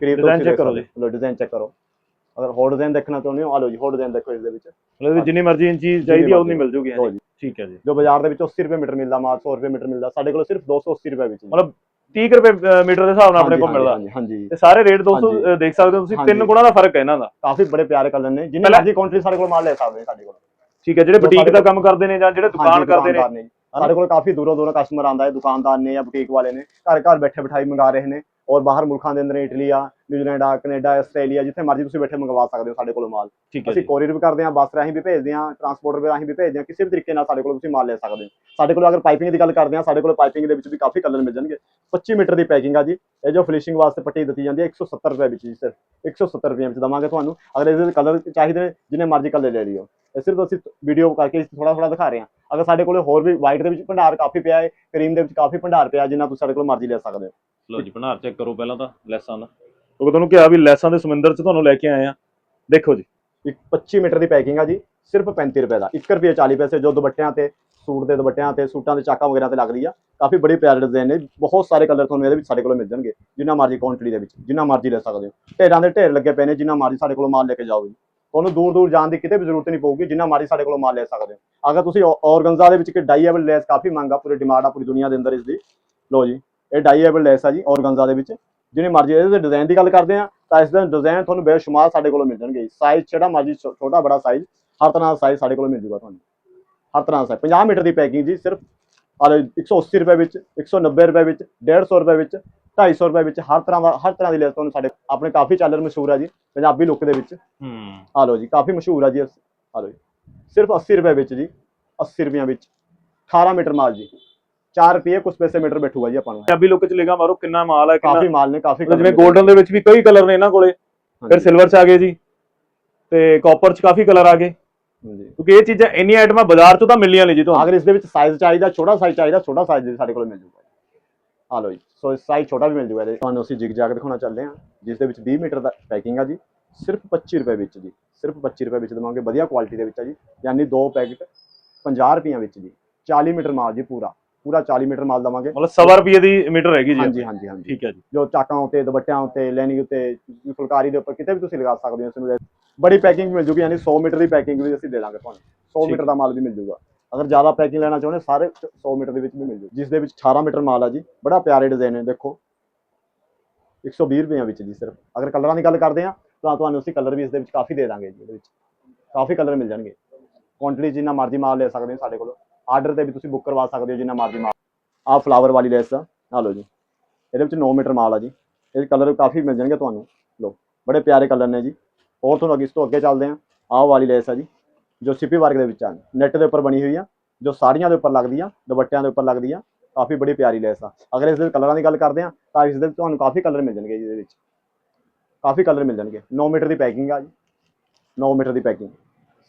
ਕਰੀਬ ਡਿਜ਼ਾਈਨ ਚੈੱਕ ਕਰੋ ਜੀ। ਲੋ ਡਿਜ਼ਾਈਨ ਚੈੱਕ ਕਰੋ। ਅਗਰ ਹੋਰ ਡਿਜ਼ਾਈਨ ਦੇਖਣਾ ਚਾਹੁੰਦੇ ਹੋ ਆ ਲਓ ਜੀ ਹੋਰ ਡਿਜ਼ਾਈਨ ਦੇਖੋ ਇਸ ਦੇ ਵਿੱਚ। ਮਤਲਬ ਜਿੰਨੀ ਮਰਜ਼ੀ ਇੰਚੀ ਚਾਹੀਦੀ ਆ ਉਨੀ ਮਿਲ ਜੂਗੀ ਠੀਕ ਹੈ ਜੀ। ਜੋ ਬਾਜ਼ਾਰ ਦੇ ਵਿੱਚ 80 ਰੁਪਏ ਮੀਟਰ ਮਿਲਦਾ ਮਾਲ 100 ਰੁਪਏ ਮੀਟਰ ਮਿਲਦਾ ਸਾਡੇ ਕੋਲ ਸਿਰਫ 280 ਰੁਪਏ ਵਿੱਚ। ਮਤਲਬ 30 ਕੁ ਰੁਪਏ ਮੀਟਰ ਦੇ ਹਿਸਾਬ ਨਾਲ ਆਪਣੇ ਕੋਲ ਮਿਲਦਾ। ਹਾਂਜੀ ਤੇ ਸਾਰੇ ਰੇਟ ਦੋਸਤੋ ਦੇਖ ਸਕਦੇ ਹੋ ਤੁਸੀਂ। ਤਿੰਨ ਗੁਣਾ ਦਾ ਫ਼ਰਕ ਹੈ ਇਹਨਾਂ ਦਾ। ਕਾਫੀ ਬੜੇ ਪਿਆਰੇ ਕਲਰ ਨੇ। ਜਿੰਨੇ ਮਰਜ਼ੀ ਕਾਉਂਟਰੀ ਸਾਡੇ ਕੋਲ ਮਾਲ ਲੈ ਸਕਦੇ ਨੇ ਸਾਡੇ ਕੋਲ। ਠੀਕ ਹੈ ਜਿਹੜੇ ਬੁਟੀਕ ਦਾ ਕੰਮ ਕਰਦੇ ਨੇ ਜਾਂ ਜਿਹੜੇ ਦੁਕਾਨ ਕਰਦੇ ਨੇ। ਸਾਡੇ ਕੋਲ ਕਾਫੀ ਦੂਰੋਂ ਦੂਰੋਂ ਕਸਟਮਰ ਆਂਦਾ ਹੈ ਦੁਕਾਨਦਾਰ ਨੇ ਜਾਂ ਬੁਟੀਕ ਵਾਲੇ ਨੇ। ਘਰ ਘਰ ਬੈਠੇ ਬਿਠਾਈ ਮੰਗਾ ਰਹੇ ਨੇ ਔਰ ਬਾਹਰ ਮੁਲਕਾਂ ਦੇ ਅੰਦਰ ਇਟਲੀ ਆ ਨਿਊਜ਼ੀਲੈਂਡ ਆ ਕੈਨੇਡਾ ਆਸਟ੍ਰੇਲੀਆ ਜਿੱਥੇ ਮਰਜ਼ੀ ਤੁਸੀਂ ਬੈਠੇ ਮੰਗਵਾ ਸਕਦੇ ਹੋ ਸਾਡੇ ਕੋਲ ਮਾਲ। ਠੀਕ ਹੈ ਅਸੀਂ ਕੋਰੀਅਰ ਵੀ ਕਰਦੇ ਹਾਂ ਬੱਸ ਰਾਹੀਂ ਵੀ ਭੇਜਦੇ ਹਾਂ ਟਰਾਂਸਪੋਰਟਰ ਰਾਹੀਂ ਵੀ ਭੇਜਦੇ ਹਾਂ ਕਿਸੇ ਵੀ ਤਰੀਕੇ ਨਾਲ ਸਾਡੇ ਕੋਲ ਤੁਸੀਂ ਮਾਲ ਲੈ ਸਕਦੇ ਹੋ। ਸਾਡੇ ਕੋਲ ਅਗਰ ਪਾਈਪਿੰਗ ਦੀ ਗੱਲ ਕਰਦੇ ਹਾਂ ਸਾਡੇ ਕੋਲ ਪਾਈਪਿੰਗ ਦੇ ਵਿੱਚ ਵੀ ਕਾਫੀ ਕਲਰ ਮਿਲ ਜਾਣਗੇ। 25 ਮੀਟਰ ਦੀ ਪੈਕਿੰਗ ਆ ਜੀ। ਇਹ ਜੋ ਫਿਨਿਸ਼ਿੰਗ ਵਾਸਤੇ ਪੱਟੀ ਦਿੱਤੀ ਜਾਂਦੀ ਹੈ 170 ਰੁਪਏ ਵਿੱਚ ਜੀ ਸਿਰਫ। 170 ਰੁਪਏ ਵਿੱਚ ਦਵਾਂਗੇ ਤੁਹਾਨੂੰ। ਅਗਰ ਇਹਦੇ ਕਲਰ ਚਾਹੀਦੇ ਜਿੰਨੇ ਮਰਜ਼ੀ ਕਲਰ ਲੈ ਲਿਓ। ਸਿਰਫ ਅਸੀਂ ਵੀਡੀਓ ਕਰਕੇ ਥੋੜਾ ਥੋੜਾ ਦਿਖਾ ਰਹੇ ਹਾਂ। ਅਗਰ ਸਾਡੇ ਕੋਲ ਹੋਰ ਵੀ ਵਾਈਟ ਦੇ ਵਿੱਚ ਭੰਡਾਰ ਕਾਫੀ ਪਿਆ ਹੈ ਕਰੀਮ ਦੇ ਵਿੱਚ ਕਾਫੀ ਭੰਡਾਰ ਪਿਆ ਜਿੰਨਾ ਤੁਸੀਂ ਸਾਡੇ ਕੋਲ ਮਰਜ਼ੀ ਲੈ ਸਕਦੇ ਹੋ। ਲਓ ਜੀ ਭੰਡਾਰ ਚੈੱਕ ਕਰੋ ਪਹਿਲਾਂ ਤਾਂ ਲੈਸਾਂ ਦਾ। ਕਿਉਂਕਿ ਤੁਹਾਨੂੰ ਕਿਹਾ ਵੀ ਲੈਸਾਂ ਦੇ ਸਮੁੰਦਰ 'ਚ ਤੁਹਾਨੂੰ ਲੈ ਕੇ ਆਏ ਆ ਦੇਖੋ ਜੀ। ਇੱਕ 25 ਮੀਟਰ ਦੀ ਪੈਕਿੰਗ ਆ ਜੀ ਸਿਰਫ 35 ਰੁਪਏ ਦਾ। 1 ਰੁਪਏ 40 ਪੈਸੇ ਜੋ ਦੁਪੱਟਿਆਂ ਤੇ ਸੂਟ ਦੇ ਦੁਪੱਟਿਆਂ ਤੇ ਸੂਟਾਂ ਦੇ ਚਾਕਾਂ ਵਗੈਰਾ ਤੇ ਲੱਗਦੀ ਆ। ਕਾਫੀ ਬੜੀ ਪਿਆਰੇ ਡਿਜ਼ਾਈਨ ਨੇ। ਬਹੁਤ ਸਾਰੇ ਕਲਰ ਤੁਹਾਨੂੰ ਇਹਦੇ ਵਿੱਚ ਸਾਡੇ ਕੋਲ ਮਿਲ ਜਾਣਗੇ ਜਿੰਨਾ ਮਰਜ਼ੀ ਕੁਆਂਟੀਟੀ ਦੇ ਵਿੱਚ ਜਿੰਨਾ ਮਰਜ਼ੀ ਲੈ ਸਕਦੇ ਹੋ। ਢੇਰਾਂ ਦੇ ਢੇਰ ਲੱਗੇ ਪਏ ਨੇ ਜਿੰਨਾ ਮਰਜ਼ੀ ਸਾਡੇ ਕੋਲੋਂ ਮਾਲ ਲੈ ਕੇ ਜਾਓ ਜੀ। ਤੁਹਾਨੂੰ ਦੂਰ ਦੂਰ ਜਾਣ ਦੀ ਕਿਤੇ ਵੀ ਜ਼ਰੂਰਤ ਨਹੀਂ ਪਊਗੀ, ਜਿੰਨਾ ਮਰਜ਼ੀ ਸਾਡੇ ਕੋਲੋਂ ਮਾਲ ਲੈ ਸਕਦੇ ਹੋ। ਅਗਰ ਤੁਸੀਂ ਔਰਗੰਜ਼ਾ ਦੇ ਵਿੱਚ ਇੱਕ ਡਾਈਏਬਲ ਲੈਸ ਕਾਫੀ ਮੰਗਾ ਪੂਰੀ ਡਿਮਾਂਡ ਆ ਪੂਰੀ ਦੁਨੀਆ ਦੇ ਅੰਦਰ ਇਸ ਦੀ ਲੋ ਜੀ, ਇਹ ਡਾਈਏਬਲ ਲੈਸ ਆ ਜੀ ਔਰਗੰਜ਼ਾ ਦੇ ਵਿੱਚ। ਜਿਹਨੇ ਮਰਜ਼ੀ ਇਹਦੇ ਡਿਜ਼ਾਈਨ ਦੀ ਗੱਲ ਕਰਦੇ ਆ, ਤਾਂ ਇਸ ਦਾ ਡਿਜ਼ਾਈਨ ਤੁਹਾਨੂੰ ਬੇਸ਼ੁਮਾਰ ਸਾਡੇ ਕੋਲੋਂ ਮਿਲ ਜਾਣਗੇ। ਸਾਈਜ਼ ਜਿਹੜਾ ਮਰਜ਼ੀ ਛੋ- ਛੋਟਾ ਬੜਾ ਸਾਈਜ਼ ਹਰ ਤਰ੍ਹਾਂ ਦਾ ਸਾਈਜ਼ ਸਾਡੇ ਕੋਲੋਂ ਮਿਲ ਜੂਗਾ ਤੁਹਾਨੂੰ। ਹਰ ਤਰ੍ਹਾਂ ਦਾ ਸਾਈਜ਼ 50 ਮੀਟਰ ਦੀ ਪੈਕਿੰਗ ਜੀ, ਸਿਰਫ, ਆਹ 180 ਰੁਪਏ ਵਿੱਚ 190 ਰੁਪਏ ਵਿੱਚ 150 ਰੁਪਏ ਵਿੱਚ 250 ਰੁਪਏ ਵਿੱਚ ਹਰ ਤਰ੍ਹਾਂ ਦਾ ਹਰ ਤਰ੍ਹਾਂ ਦੀ ਲੈਸ ਤੁਹਾਨੂੰ ਸਾਡੇ ਆਪਣੇ ਕਾਫੀ ਚਾਲਰ ਮਸ਼ਹੂਰ ਆ ਜੀ ਪੰਜਾਬੀ ਲੁੱਕ ਦੇ ਵਿੱਚ। ਹੂੰ। ਆ ਲਓ ਜੀ ਕਾਫੀ ਮਸ਼ਹੂਰ ਆ ਜੀ ਆ ਲਓ ਜੀ। ਸਿਰਫ 80 ਰੁਪਏ ਵਿੱਚ ਜੀ 80 ਰੁਪਈਆਂ ਵਿੱਚ। 18 ਮੀਟਰ ਮਾਲ ਜੀ। 4 ਰੁਪਏ ਕੁਝ ਪੈਸੇ ਮੀਟਰ ਬੈਠੂਗਾ ਜੀ ਆਪਾਂ ਨੂੰ। ਪੰਜਾਬੀ ਲੋਕ 'ਚ ਲਿਖਾ ਮਾਰੋ ਕਿੰਨਾ ਮਾਲ ਹੈ ਕਿੰਨਾ ਕਾਫੀ ਮਾਲ ਨੇ ਕਾਫੀ ਜਿਵੇਂ 골ਡਨ ਦੇ ਵਿੱਚ ਵੀ ਕਈ ਕਲਰ ਨੇ ਇਹਨਾਂ ਕੋਲੇ। ਫਿਰ ਸਿਲਵਰ 'ਚ ਆ ਗਏ ਜੀ। ਤੇ ਕਾਪਰ 'ਚ ਕਾਫੀ ਕਲਰ ਆ ਗਏ। ਕਿਉਂਕਿ ਇਹ ਚੀਜ਼ਾਂ ਇੰਨੀਆਂ ਆਈਟਮਾਂ ਬਾਜ਼ਾਰ 'ਚੋਂ ਤਾਂ ਮਿਲਣੀਆਂ ਨਹੀਂ ਜੀ ਤੁਹਾਨੂੰ। ਅਗਰ ਇਸ ਦੇ ਵਿੱਚ ਸਾਈਜ਼ ਚਾਹੀਦਾ ਛੋਟਾ ਸਾਈਜ਼ ਚਾਹੀਦਾ ਛੋਟਾ ਸਾਈਜ਼ ਸਾਡੇ ਕੋਲ ਮਿਲ ਜੂਗਾ ਆ ਲਓ ਜੀ। ਸੋ ਸਾਈਜ਼ ਛੋਟਾ ਵੀ ਮਿਲ ਜੂਗਾ ਇਹਦੇ। ਤੁਹਾਨੂੰ ਅਸੀਂ ਜਿਗ ਜਾਗ ਦਿਖਾਉਣਾ ਚੱਲਦੇ ਹਾਂ। ਜਿਸ ਦੇ ਵਿੱਚ 20 ਮੀਟਰ ਦਾ ਪੈਕਿੰਗ ਆ ਜੀ। ਸਿਰਫ 25 ਰੁਪਏ ਵਿੱਚ ਜੀ। ਸਿਰਫ 25 ਰੁਪਏ ਵਿੱਚ ਦਵਾਂਗੇ। ਵਧੀਆ ਕੁਆਲਿਟੀ ਦੇ ਵਿੱਚ ਆ ਜੀ। ਯਾਨੀ ਦੋ ਪੈਕਟ 50 ਰੁਪਈਆਂ ਵਿੱਚ ਜੀ। 40 ਮੀਟਰ ਮਾਲ ਜੀ ਪੂਰਾ। ਪੂਰਾ 40 ਮੀਟਰ ਮਾਲ ਦਵਾਂਗੇ। ਮਤਲਬ ਸਵਾ ਰੁਪਏ ਦੀ ਮੀਟਰ ਹੈਗੀ ਜੀ ਹਾਂਜੀ ਹਾਂਜੀ ਹਾਂਜੀ। ਠੀਕ ਹੈ ਜੀ। ਜੋ ਚਾਕਾਂ ਉੱਤੇ ਦੁਪੱਟਿਆਂ ਉੱਤੇ ਲੈਨਿੰਗ ਉੱਤੇ ਫੁਲਕਾਰੀ ਦੇ ਉੱਪਰ ਕਿਤੇ ਵੀ ਤੁਸੀਂ ਲਗਾ ਸਕਦੇ ਹੋ ਇਸ ਨੂੰ ਬੜੀ ਪੈਕਿੰਗ ਮਿਲ ਜੂਗੀ ਯਾਨੀ 100 ਮੀਟਰ ਦੀ ਪੈਕਿੰਗ ਵੀ ਅਸੀਂ ਦੇ ਦਾਂਗੇ ਤੁਹਾਨੂੰ। 100 ਠੀਕ। ਮੀਟਰ ਦਾ ਮਾਲ ਵੀ ਮਿਲ ਜੂਗਾ। ਅਗਰ ਜ਼ਿਆਦਾ ਪੈਕਿੰਗ ਲੈਣਾ ਚਾਹੁੰਦੇ ਸਾਰੇ 100 ਮੀਟਰ ਦੇ ਵਿੱਚ ਵੀ ਮਿਲ ਜੂ ਜਿਸ ਦੇ ਵਿੱਚ 18 ਮੀਟਰ ਮਾਲ ਆ ਜੀ। ਬੜਾ ਪਿਆਰੇ ਡਿਜ਼ਾਈਨ ਹੈ ਦੇਖੋ। 120 ਰੁਪਏ ਵਿੱਚ ਜੀ ਸਿਰਫ। ਅਗਰ ਕਲਰਾਂ ਦੀ ਗੱਲ ਕਰਦੇ ਆ ਤਾਂ ਤੁਹਾਨੂੰ ਅਸੀਂ ਕਲਰ ਵੀ ਇਸ ਦੇ ਵਿੱਚ ਕਾਫੀ ਦੇ ਦਾਂਗੇ ਜੀ, ਇਹਦੇ ਵਿੱਚ। ਕਾਫੀ ਕਲਰ ਮਿਲ ਜਾਣਗੇ। ਕੁਆਂਟੀਟੀ ਜਿੰਨਾ ਮਰਜ਼ੀ ਮਾਲ ਲੈ ਸਕਦੇ ਹੋ ਸਾਡੇ ਕੋਲੋਂ। ਆਰਡਰ ਤੇ ਵੀ ਤੁਸੀਂ ਬੁੱਕ ਕਰਵਾ ਸਕਦੇ ਹੋ ਜਿੰਨਾ ਮਰਜ਼ੀ ਮਾਲ। ਆਹ ਫਲਾਵਰ ਵਾਲੀ ਲੈਸ ਆ। ਆ ਲਓ ਜੀ। ਇਹਦੇ ਵਿੱਚ 9 ਮੀਟਰ ਮਾਲ ਆ ਜੀ। ਇਹ ਕਲਰ ਕਾਫੀ ਮਿਲ ਜਾਣਗੇ ਤੁਹਾਨੂੰ। ਲਓ, ਬੜੇ ਪਿਆਰੇ ਕਲਰ ਨੇ ਜੀ। ਹੋਰ ਤੁਹਾਨੂੰ ਅੱਗੇ ਇਸ ਤੋਂ ਅੱਗੇ ਚੱਲਦੇ ਆ ਆਹ ਵਾਲੀ ਲੈਸ ਆ ਜੀ। ਜੋ ਸਿਪੀ ਵਰਕ ਦੇ ਵਿੱਚ ਆ ਨੈਟ ਦੇ ਉੱਪਰ ਬਣੀ ਹੋਈ ਆ ਜੋ ਸਾੜੀਆਂ ਦੇ ਉੱਪਰ ਲੱਗਦੀ ਆ ਦੁਪੱਟਿਆਂ ਦੇ ਉੱਪਰ ਲੱਗਦੀ ਆ ਕਾਫੀ ਬੜੀ ਪਿਆਰੀ ਲੈਸ ਆ। ਅਗਰ ਇਸ ਦੇ ਕਲਰਾਂ ਦੀ ਗੱਲ ਕਰਦੇ ਆ ਤਾਂ ਇਸ ਦੇ ਤੁਹਾਨੂੰ ਕਾਫੀ ਕਲਰ ਮਿਲ ਜਾਣਗੇ ਜੀ ਇਹਦੇ ਵਿੱਚ। ਕਾਫੀ ਕਲਰ ਮਿਲ ਜਾਣਗੇ। 9 ਮੀਟਰ ਦੀ ਪੈਕਿੰਗ ਆ ਜੀ। 9 ਮੀਟਰ ਦੀ ਪੈਕਿੰਗ।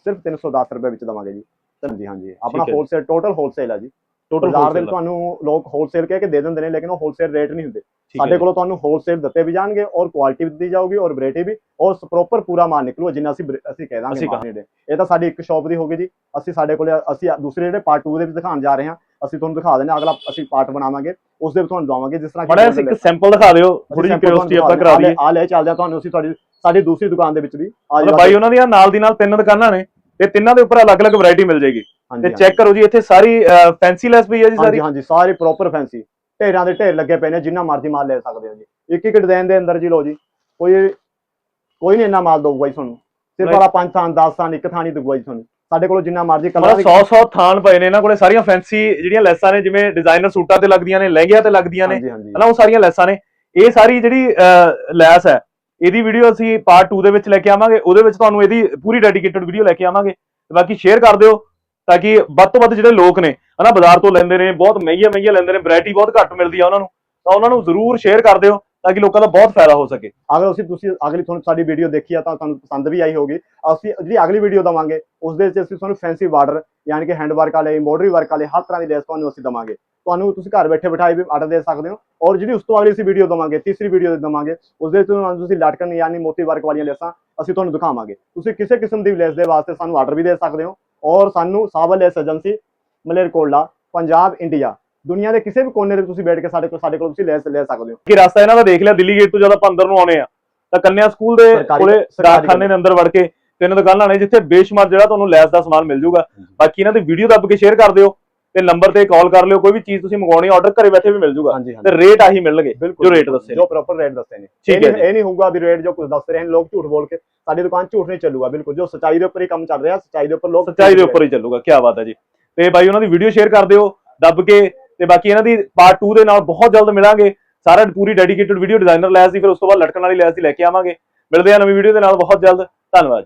ਸਿਰਫ 310 ਰੁਪਏ ਵਿੱਚ ਦਵਾਂਗੇ ਜੀ। ਹਾਂਜੀ ਹਾਂਜੀ। ਆਪਣਾ। ਹੋਲਸੇਲ ਟੋਟਲ ਹੋਲਸੇਲ ਆ ਜੀ। ਟੋਟਲ ਬਾਜ਼ਾਰ ਦੇ ਤੁਹਾਨੂੰ ਲੋਕ ਹੋਲਸੇਲ ਕਹਿ ਕੇ ਦੇ ਦਿੰਦੇ ਨੇ ਲੇਕਿਨ ਉਹ ਹੋਲਸੇਲ ਰੇਟ ਨਹੀਂ ਹੁੰਦੇ। ਸਾਡੇ ਕੋਲੋਂ ਤੁਹਾਨੂੰ ਹੋਲਸੇਲ ਦਿੱਤੇ ਵੀ ਜਾਣਗੇ ਔਰ ਕੁਆਲਿਟੀ ਵੀ ਦਿੱਤੀ ਜਾਊਗੀ ਔਰ ਵੈਰਾਈਟੀ ਵੀ ਔਰ ਪ੍ਰੋਪਰ ਪੂਰਾ ਮਾਲ ਨਿਕਲੂਗਾ ਜਿੰਨਾ ਅਸੀਂ ਅਸੀਂ ਕਹਿ ਦਾਂਗੇ ਮਾਲ ਦੇ ਇਹ ਤਾਂ ਸਾਡੀ ਇੱਕ ਸ਼ਾਪ ਦੀ ਹੋਗੀ ਜੀ। ਅਸੀਂ ਸਾਡੇ ਕੋਲੇ ਅਸੀਂ ਦੂਸਰੇ ਜਿਹੜੇ ਪਾਰਟ 2 ਦੇ ਵਿੱਚ ਦਿਖਾਉਣ ਜਾ ਰਹੇ ਹਾਂ ਅਸੀਂ ਤੁਹਾਨੂੰ ਦਿਖਾ ਦਿੰਦੇ ਹਾਂ ਅਗਲਾ ਅਸੀਂ ਪਾਰਟ ਬਣਾਵਾਂਗੇ ਉਸ ਦੇ ਵਿੱਚ ਤੁਹਾਨੂੰ ਦਵਾਵਾਂਗੇ ਜਿਸ ਤਰ੍ਹਾਂ ਮੜਾ ਇੱਕ ਸੈਂਪਲ ਦਿਖਾ ਦਿਓ ਥੋੜੀ ਜਿਹੀ ਕਿਉਰਿਓਸਿਟੀ ਆਪਾਂ ਕਰਾ ਦਈਏ। ਆ ਲੈ ਚੱਲਦੇ ਹਾਂ ਤੁਹਾਨੂੰ ਅਸੀਂ ਤੁਹਾਡੀ ਸਾਡੀ ਦੂਸਰੀ ਦੁਕਾਨ ਦੇ ਵਿੱਚ ਵੀ ਆ ਮਤਲਬ ਬਾਈ ਉਹਨਾਂ ਦੀਆਂ ਨਾਲ ਦੀ ਨਾਲ ਤਿੰਨ ਦੁਕਾਨਾਂ ਨੇ। ਤੇ ਤਿੰਨਾਂ ਦੇ ਉੱਪਰ ਅਲੱਗ-ਅਲੱਗ ਵੈਰਾਈਟੀ ਮਿਲ ਜਾਏਗੀ। ਤੇ ਚੈੱਕ ਕਰੋ ਜੀ ਇੱਥੇ ਸਾਰੀ ਫੈਂਸੀ ਲੈਸ ਪਈ ਹੈ ਜੀ ਹਾਂਜੀ ਸਾਰੀ? ਹਾਂਜੀ ਸਾਰੇ ਪ੍ਰੋਪਰ ਫੈਂਸੀ ਢੇਰਾਂ ਦੇ ਢੇਰ ਲੱਗੇ ਪਏ ਨੇ ਜਿੰਨਾ ਮਰਜ਼ੀ ਮਾਲ ਲੈ ਸਕਦੇ ਹੋ ਜੀ। ਇੱਕ ਇੱਕ ਡਿਜ਼ਾਈਨ ਦੇ ਅੰਦਰ ਜੀ ਲੋ ਜੀ ਕੋਈ ਕੋਈ ਨਹੀਂ ਇੰਨਾ ਮਾਲ ਦਊਗਾ ਜੀ ਤੁਹਾਨੂੰ। ਸਿਰਫ. ਵਾਲਾ ਪੰਜ ਥਾਂ 10 ਥਾਂ ਇੱਕ ਥਾਂ ਨਹੀਂ ਦਊਗਾ ਜੀ ਤੁਹਾਨੂੰ। ਸਾਡੇ ਕੋਲ ਜਿੰਨਾ ਮਰਜ਼ੀ ਕਲਰ ਮਤਲਬ 100-100 ਥਾਨ ਪਏ ਨੇ ਇਹਨਾਂ ਕੋਲੇ ਸਾਰੀਆਂ ਫੈਂਸੀ ਜਿਹੜੀਆਂ ਲੈਸਾਂ ਨੇ ਜਿਵੇਂ ਡਿਜ਼ਾਈਨਰ ਸੂਟਾਂ ਤੇ ਲੱਗਦੀਆਂ ਨੇ ਲਹਿੰਗਿਆਂ ਤੇ ਲੱਗਦੀਆਂ ਨੇ ਹਾਂਜੀ ਹਾਂਜੀ। ਹਨਾ ਉਹ ਸਾਰੀਆਂ ਲੈਸਾਂ ਨੇ। ਇਹ ਸਾਰੀ ਜਿਹੜੀ ਲੈਸ ਹੈ ਇਹਦੀ ਵੀਡੀਓ ਅਸੀਂ ਪਾਰਟ 2 ਦੇ ਵਿੱਚ ਲੈ ਕੇ ਆਵਾਂਗੇ, ਉਹਦੇ ਵਿੱਚ ਤੁਹਾਨੂੰ ਇਹਦੀ ਪੂਰੀ ਡੈਡੀਕੇਟਡ ਵੀਡੀਓ ਲੈ ਕੇ ਆਵਾਂਗੇ। ਬਾਕੀ ਸ਼ੇਅਰ ਕਰ ਦਿਓ ਤਾਂ ਕਿ ਵੱਧ ਤੋਂ ਵੱਧ ਜਿਹੜੇ ਲੋਕ ਨੇ, ਹਨਾ, ਬਾਜ਼ਾਰ ਤੋਂ ਲੈਂਦੇ ਨੇ, ਬਹੁਤ ਮਹਿੰਗੀਆਂ ਮਹਿੰਗੀਆਂ ਲੈਂਦੇ ਨੇ ਵੈਰਾਈਟੀ ਬਹੁਤ ਘੱਟ ਮਿਲਦੀ ਆ ਉਹਨਾਂ ਨੂੰ, ਤਾਂ ਉਹਨਾਂ ਨੂੰ ਜ਼ਰੂਰ ਸ਼ੇਅਰ ਕਰ ਦਿਓ। ਤਾਂ ਕਿ ਲੋਕਾਂ ਦਾ ਬਹੁਤ ਫਾਇਦਾ ਹੋ ਸਕੇ। ਅਗਰ ਅਸੀਂ ਤੁਸੀਂ ਅਗਲੀ ਤੁਹਾਨੂੰ ਸਾਡੀ ਵੀਡੀਓ ਦੇਖੀ ਆ ਤਾਂ ਤੁਹਾਨੂੰ ਪਸੰਦ ਵੀ ਆਈ ਹੋਗੀ ਅਸੀਂ ਜਿਹੜੀ ਅਗਲੀ ਵੀਡੀਓ ਦਵਾਂਗੇ ਉਸ ਦੇ ਵਿੱਚ ਅਸੀਂ ਤੁਹਾਨੂੰ ਫੈਂਸੀ ਬਾਰਡਰ ਯਾਨੀ ਕਿ ਹੈਂਡ ਵਰਕ ਵਾਲੇ ਐਮਬੋਡਰੀ ਵਰਕ ਵਾਲੇ, ਹਰ ਤਰ੍ਹਾਂ ਦੀ ਲੈਸ ਤੁਹਾਨੂੰ ਅਸੀਂ ਦਵਾਂਗੇ। ਤੁਹਾਨੂੰ ਤੁਸੀਂ ਘਰ ਬੈਠੇ ਬਿਠਾਏ ਵੀ ਆਰਡਰ ਦੇ ਸਕਦੇ ਹੋ ਔਰ ਜਿਹੜੀ ਉਸ ਤੋਂ ਅਗਲੀ ਅਸੀਂ ਵੀਡੀਓ ਦਵਾਂਗੇ, ਤੀਸਰੀ ਵੀਡੀਓ ਦਵਾਂਗੇ ਉਸ ਦੇ ਵਿੱਚ ਤੁਹਾਨੂੰ ਤੁਸੀਂ ਲਟਕਣ ਯਾਨੀ ਮੋਤੀ ਵਰਕ ਵਾਲੀਆਂ ਲੈਸਾਂ ਅਸੀਂ ਤੁਹਾਨੂੰ ਦਿਖਾਵਾਂਗੇ। ਤੁਸੀਂ ਕਿਸੇ ਕਿਸਮ ਦੀ ਲੈਸ ਦੇ ਵਾਸਤੇ ਸਾਨੂੰ ਆਰਡਰ ਵੀ ਦੇ ਸਕਦੇ ਹੋ ਔਰ ਸਾਨੂੰ ਸਾਵਲ ਲੈਸ ਏਜੰਸੀ ਮਲੇਰਕੋਟਲਾ, ਪੰਜਾਬ ਇੰਡੀਆ ਦੁਨੀਆ ਦੇ ਕਿਸੇ ਵੀ ਕੋਨੇ ਤੇ ਤੁਸੀਂ ਬੈਠ ਕੇ ਸਾਡੇ ਕੋਲ ਸਾਡੇ ਕੋਲ ਤੁਸੀਂ ਲੈਸ ਲੈ ਸਕਦੇ ਹੋ। ਕਿ ਰਸਤਾ ਇਹਨਾਂ ਦਾ ਦੇਖ ਲਿਆ ਦਿੱਲੀ ਗੇਟ ਤੋਂ ਜਦੋਂ ਆਪਾਂ ਅੰਦਰ ਨੂੰ ਆਉਣੇ ਆ ਤਾਂ ਕੰਨਿਆ ਸਕੂਲ ਦੇ ਕੋਲੇ ਸਰਕਾਰੀ ਡਾਕਖਾਨੇ ਦੇ ਅੰਦਰ ਵੜ ਕੇ ਤਿੰਨ ਦੁਕਾਨਾਂ ਨੇ ਜਿੱਥੇ ਬੇਸ਼ੁਮਾਰ ਜਿਹੜਾ ਤੁਹਾਨੂੰ ਲੈਸ ਦਾ ਸਮਾਨ ਮਿਲ ਜਾਊਗਾ। ਬਾਕੀ ਇਹਨਾਂ ਦੀ ਵੀਡੀਓ ਦੱਬ ਕੇ ਸ਼ੇਅਰ ਕਰ ਦਿਓ ਤੇ ਨੰਬਰ ਤੇ ਕਾਲ ਕਰ ਲਿਓ ਕੋਈ ਵੀ ਚੀਜ਼ ਤੁਸੀਂ ਮੰਗਵਾਉਣੀ ਆਰਡਰ ਘਰੇ ਬੈਠੇ ਵੀ ਮਿਲ ਜਾਊਗਾ। ਹਾਂਜੀ ਤੇ ਰੇਟ ਆਹੀ ਮਿਲਣਗੇ ਜੋ ਰੇਟ ਦੱਸੇ। ਜੋ ਪ੍ਰੋਪਰ ਰੇਟ ਦੱਸੇ ਨੇ। ਠੀਕ ਹੈ ਇਹ ਨਹੀਂ ਹੋਊਗਾ ਵੀ ਰੇਟ ਜੋ ਕੁਝ ਦੱਸ ਰਹੇ ਨੇ ਲੋਕ ਝੂਠ ਬੋਲ ਕੇ ਸਾਡੀ ਦੁਕਾਨ ਝੂਠ ਨਹੀਂ ਚੱਲੂਗਾ ਬਿਲਕੁਲ। ਜੋ ਸਚਾਈ ਦੇ ਉੱਪਰ ਹੀ ਕੰਮ ਚੱਲ ਰਿਹਾ ਸਚਾਈ ਦੇ ਉੱਪਰ ਲੋਕ ਸੱਚਾਈ ਦੇ ਉੱਪਰ ਹੀ ਚੱਲੂਗਾ ਕੀ ਬਾਤ ਹੈ ਜੀ। ਤੇ ਬਾਈ ਉਹਨਾਂ ਦੀ ਵੀਡੀਓ ਸ਼ੇਅਰ ਕਰ ਦਿਓ ਦੱਬ ਕੇ ਤੇ ਬਾਕੀ ਇਹਨਾਂ ਦੀ ਪਾਰਟ 2 ਦੇ ਨਾਲ ਬਹੁਤ ਜਲਦ ਮਿਲਾਂਗੇ। ਸਾਰਾ ਪੂਰੀ ਡੈਡੀਕੇਟਿਡ ਵੀਡੀਓ ਡਿਜ਼ਾਈਨਰ ਲੈਸ ਦੀ ਫਿਰ ਉਸ ਤੋਂ ਬਾਅਦ ਲਟਕਣ ਵਾਲੀ ਲੈਸ ਦੀ ਲੈ ਕੇ ਆਵਾਂਗੇ। ਮਿਲਦੇ ਆ ਨਵੀਂ ਵੀਡੀਓ ਦੇ ਨਾਲ, ਬਹੁਤ ਜਲਦ। ਧੰਨਵਾਦ